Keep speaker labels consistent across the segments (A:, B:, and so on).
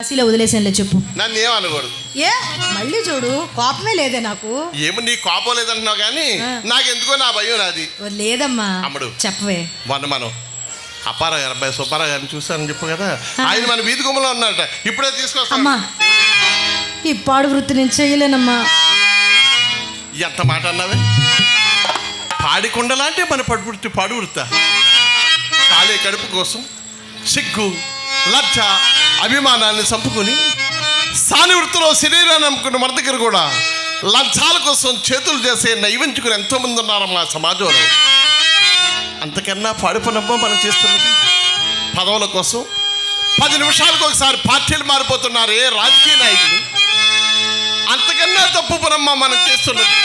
A: కాశీలో వదిలేసానులే చెప్పు.
B: నన్ను ఏమనకూడదు
A: ఏ? మళ్ళీ చూడు కోపమే లేదే నాకు.
B: ఏమి నీ కోపం లేదంటున్నావు కానీ. నాకెందుకో నా భయం నాది.
A: ఓ, లేదమ్మా.
B: అమ్ముడు.
A: చెప్పవే.
B: మొన్న మనం అప్పారావు గారు అబ్బాయి సుబ్బారావు గారిని చూశానని చెప్పు కదా. ఆయన మన వీధి గుమ్మలో ఉన్నారట ఇప్పుడే తీసుకొస్తాను
A: అమ్మా. ఈ పాడు వృత్తి నేను చేయలేనమ్మా.
B: ఎంత మాట అన్నావే? పాడికొండలాంటి మన పడుపుర్తి పాడు వృత్త. కాలే కడుపు కోసం సిగ్గు లజ్జ అభిమానాన్ని చంపుకొని సాని వృత్తిలో శరీరాన్ని నమ్ముకున్న మన దగ్గర కూడా లంచాల కోసం చేతులు చేసే నైవంచుకుని ఎంతోమంది ఉన్నారమ్మా సమాజంలో. అంతకన్నా పాడుపనమ్మా మనం చేస్తున్నది పదవుల కోసం. పది నిమిషాలకు ఒకసారి పార్టీలు మారిపోతున్నారే రాజకీయ నాయకులు. అంతకన్నా తప్పు పనమ్మా మనం చేస్తున్నది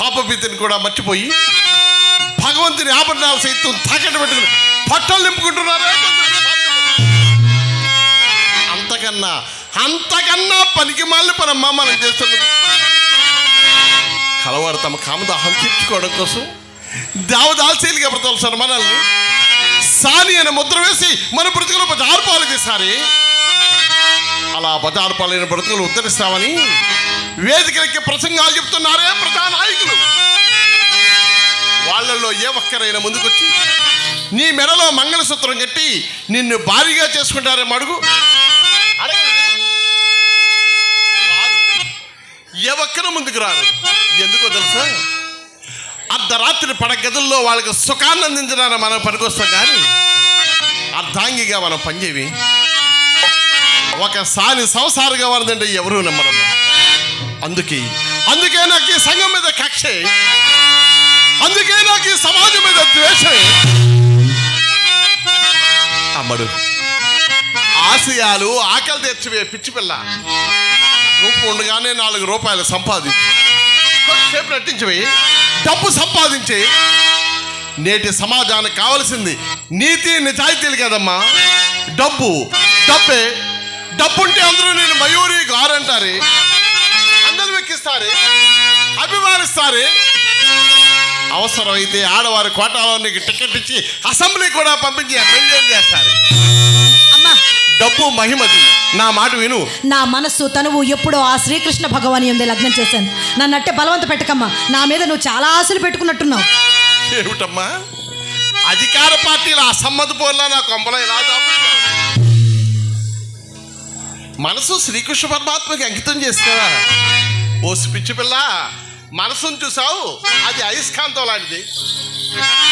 B: పాపభీతిని కూడా మర్చిపోయి భగవంతుని ఆభరణాలు సైతం తాకట్టు పెట్టుకుని పట్టలు నింపుకుంటున్నారే. కొందరు అంతకన్నా అంతకన్నా పనికి మాలిన పనమ్మా మనం చేస్తున్నది. కలవారు తమ కామదాహం తీర్చుకోవడం కోసం దేవదాల్శీలుగా బ్రతవలసిన మనల్ని. సాని అనే ముద్ర వేసి మన బ్రతుకులు బజారు పాలు అలా బజారుపాలైన బ్రతుకులు ఉద్ధరిస్తామని వేదికలకి ప్రసంగాలు చెప్తున్నారే ప్రధాన నాయకులు వాళ్ళల్లో ఏ ఒక్కరైనా ముందుకొచ్చి నీ మెడలో మంగళసూత్రం కట్టి నిన్ను భారీగా చేసుకుంటారే మడుగు ఏ ముందుకు రారు ఎందుకో తెలుసా? అర్ధరాత్రి పడగదుల్లో వాళ్ళకి సుఖాన్ని అందించడానికి మనం పనికొస్తాం కానీ అర్ధాంగిగా మనం పనిచేవి ఒకసారి సంసారిగా వారదంటే ఎవరు నమ్మరు. అందుకే అందుకే నాకు ఈ సంఘం మీద కక్షే. అందుకే నాకు ఈ సమాజం మీద ద్వేషం. అమ్మడు ఆశయాలు ఆకలి తెచ్చివే పిచ్చి పిల్ల. నువ్వు ఉండగానే నాలుగు రూపాయలు సంపాదించు. కొద్దిసేపు నటించవి డబ్బు సంపాదించి. నేటి సమాజానికి కావలసింది నీతి నిజాయితీలు కదమ్మా. డబ్బు డబ్బే. డబ్బుంటే అందరూ నేను మయూరి గారంటారే. అందరు వెక్కిస్తారే. అభిమానిస్తారు. అవసరమైతే ఆడవారి కోటాలో నీకు టికెట్ ఇచ్చి అసెంబ్లీ కూడా పంపించి మెయింటైన్ చేస్తారు.
A: అమ్మా
B: డబ్బు మహిమది. నా మాట విను.
A: నా మనస్సు తనువు ఎప్పుడో ఆ శ్రీకృష్ణ భగవాని ఎందే లగ్నం చేశాను. నన్ను అట్టే బలవంత పెట్టకమ్మా. నా మీద నువ్వు చాలా ఆశలు పెట్టుకున్నట్టున్నావు.
B: ఏమిటమ్మా? అధికార పార్టీల అసమ్మతి పోర్లా నా కొంపలో దాపురించావు? మనసు శ్రీకృష్ణ పరమాత్మకి అంకితం చేస్తావా ఓ పిచ్చి పిల్ల మనసును చూసావు? అది అయస్కాంతం లాంటిది.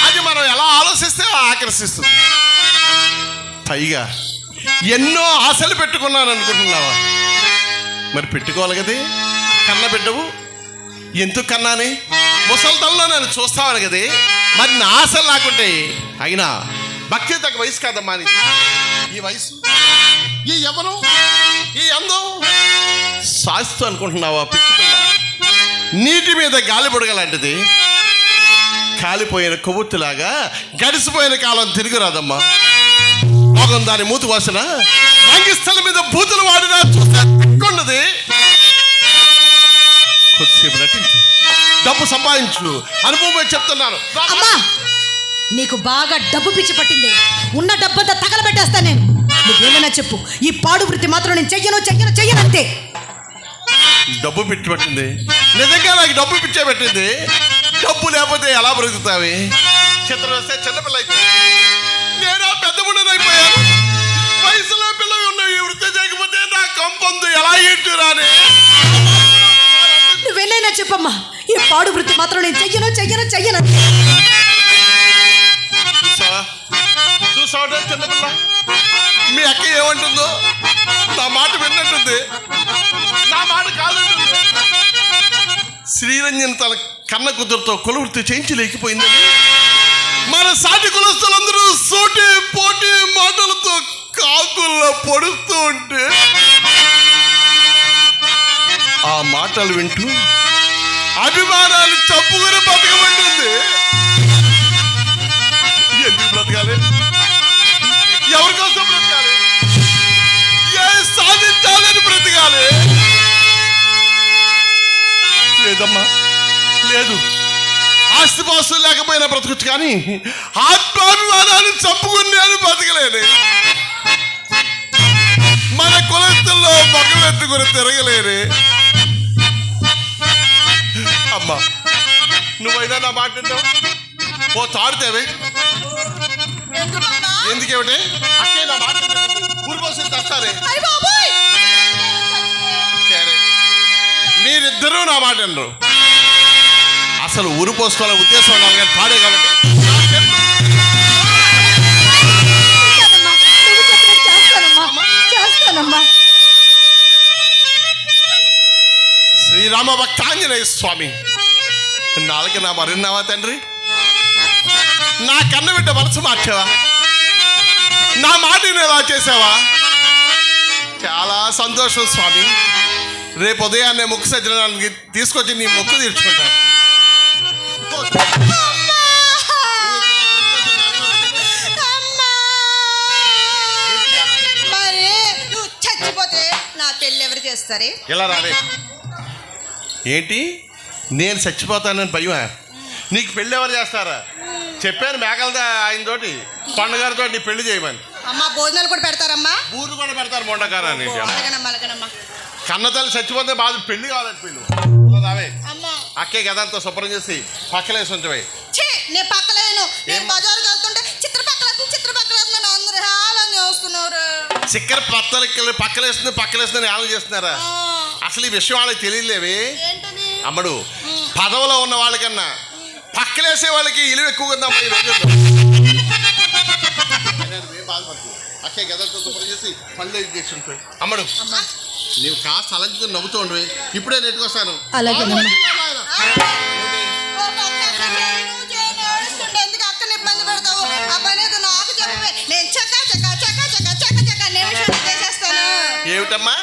B: అది మనం ఎలా ఆలోచిస్తే ఆకర్షిస్తుంది. పైగా ఎన్నో ఆశలు పెట్టుకున్నాను అనుకుంటున్నావా? మరి పెట్టుకోవాలి కదే. కన్న బిడ్డవు. ఎందుకు కన్నాని? ముసలితల్లో నన్ను చూస్తావని కదే. మరి నా ఆశలు నాకుంటాయి అయినా భక్తి తగ్గ వయసు కాదమ్మా నీది. ఈ వయసు ఈ ఎవరు ఈ అందం శాస్త్రం అనుకుంటున్నావా? పిచ్చి నీటి మీద గాలి బుడగలాంటిది కాలిపోయిన కొవ్వొత్తులాగా గడిసిపోయిన కాలం తిరిగి రాదమ్మా. రోగం దాని మూతి వాసన. రంగిస్థలం మీద బూతులు వాడినా చూస్తే తక్కున్నది కొద్దిసేపు నటించు. డబ్బు సంపాదించు. అనుభవం చెప్తున్నాను.
A: అమ్మా నీకు బాగా డబ్బు పిచ్చి పట్టింది. ఉన్న డబ్బంతా తగలబెట్టేస్తా నేను. నువ్వేమైనా చెప్పు. ఈ పాడు వృత్తి మాత్రం నేను చెయ్యను చెయ్యను చెయ్యను అంతే.
B: డబ్బు పిచ్చి పెట్టింది. నిజంగా నాకు డబ్బు పిచ్చే పెట్టింది. డబ్బు లేకపోతే ఎలా బ్రతుకుతావి? చిత్రం వస్తే చిన్నపిల్ల అయిపోయింది. ఇట్టురాని
A: నువ్వెన్నైనా చెప్పమ్మా. ఈ పాడు వృత్తి మాత్రం నేను చెయ్యను చెయ్యను చెయ్యను.
B: చూసావా? చిన్నపిల్ల మీ అక్క ఏమంటుందో? నా మాట విన్నట్టుంది. నా మాట కాదంటుంది. శ్రీరంజన్ తన కన్న కుదురుతో కొలువృత్తి చేయించి లేకపోయిందని మన సాటి కులస్తులందరూ సోటి పోటీ మాటలతో కాకుల్లో పొడుస్తూ ఉంటే ఆ మాటలు వింటూ అభిమానాలు చప్పుకుని బతకమంటుంది. ఎందుకు బ్రతకాలి? ఎవరికోసం బ్రతకాలి? ఏ సాధించాలని బ్రతకాలి? లేదమ్మా లేదు. ఆస్తిపాస్తులు లేకపోయినా బ్రతకొచ్చు కానీ ఆత్మాభిమానాన్ని చంపుకుని నేను బతకలేను మన పెట్టుకుని తిరగలేరే అమ్మా నువ్వైనా నా మాట వింటావా? ఓ తాడితేవే? ఎందుకేమిటి? అక్కే నా మాట ఊరికోసం తెస్తారే. మీరిద్దరూ నా మాట వినరు. అసలు ఊరు పోసుకోవాలని ఉద్దేశం ఉండాలి కానీ తాడే కాబట్టి.
A: నువ్వు.
B: శ్రీరామ భక్తాంజనేయ స్వామి. నాలుగు నా మరున్నావా తండ్రి నా కన్న బిడ్డ మనసు మార్చావా నా మాట ఎలా చేసావా చాలా సంతోషం స్వామి రేపు ఉదయాన్నే ముక్కు సజ్జనానికి తీసుకొచ్చి నీ ముక్కు తీర్చుకుంటాను
A: చచ్చిపోతే నా పెళ్ళి ఎవరు చేస్తారే
B: ఎలా రాలే ఏంటి నేను చచ్చిపోతానని భయమా? నీకు పెళ్ళి ఎవరు చేస్తారా? చెప్పాను మేకలదా ఆయన తోటి? పండుగారితో నీ పెళ్ళి చేయమని.
A: అమ్మా భోజనాలు కూడా పెడతారమ్మా.
B: ఊరు కూడా పెడతారు మొండకారాన్ని. కన్నతల్లి చచ్చిపోతే బాధ పెళ్ళి కావాలంటే పెళ్ళి రావే. అక్కే గదంతా శుభ్రం చేసి పక్కలేసి ఉంచవే
A: ఛీ నేను పక్కలేను. నేను? బజారుకి వెళ్తుంటే చిత్ర అందరూ హాలని చూస్తున్నారు.
B: చిక్కర పత్తలకి పక్కలేస్తుంది పక్కలేస్తుంది ఏమని చేస్తున్నారా
A: ఆ,
B: అసలు ఈ విషయం వాళ్ళకి తెలియలేవే? అమ్మడు పదవిలో ఉన్న వాళ్ళకన్నా పక్కలేసే వాళ్ళకి ఇలువ ఎక్కువ ఉందమ్మా ఈ రోజుల్లో. అక్కే గదంతా శుభ్రం చేసి పళ్ళు ఇది చేసి ఉంటాయి అమ్మడు నీవు కాస్త అలంకృతం నవ్వుతూ ఉండవే ఇప్పుడే నెట్టుకొస్తాను
A: చెప్పవే. నేను చకా చకా చకా చకా చకా.
B: ఏమిటమ్మా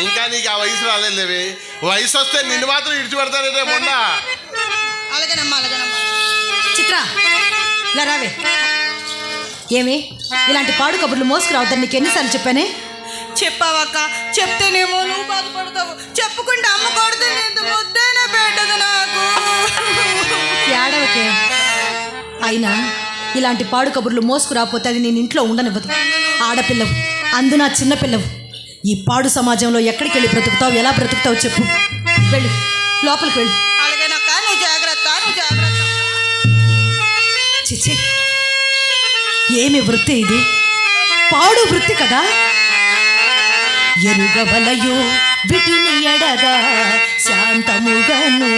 B: ఇంకా నీకు ఆ వయసు రాలేదులేవే వయసు వస్తే నిన్ను మాత్రం ఇడిచిపెడతానంటే మొన్న?
A: అలాగేనమ్మా అలాగేనమ్మా.
C: చిత్ర ఇలా రావే. ఏమి? ఇలాంటి పాడు కబుర్లు మోసుకురావద్దని నీకు ఎన్నిసార్లు చెప్పానే?
A: చెప్పావక్క చెప్తేనేమో నువ్వు బాధపడతావు. చెప్పుకుంటే అమ్మ కొడితే ముద్దైనా పెట్టదు నాకు.
C: ఏడవకే అయినా ఇలాంటి పాడు కబుర్లు మోసుకురాపోతే అది నేను ఇంట్లో ఉండనివ్వదు. ఆడపిల్లవు. అందున చిన్నపిల్లవు. ఈ పాడు సమాజంలో ఎక్కడికి వెళ్ళి బ్రతుకుతావు? ఎలా బ్రతుకుతావు చెప్పు. వెళ్ళు. లోపలికి వెళ్ళు.
A: అలాగేనక్క నువ్వు జాగ్రత్త నువ్వు జాగ్రత్త.
C: చిచి ఏమి వృత్తి ఇది? పాడు వృత్తి కదా? ఎరుగవలయో విటిని ఎడగా శాంతముగను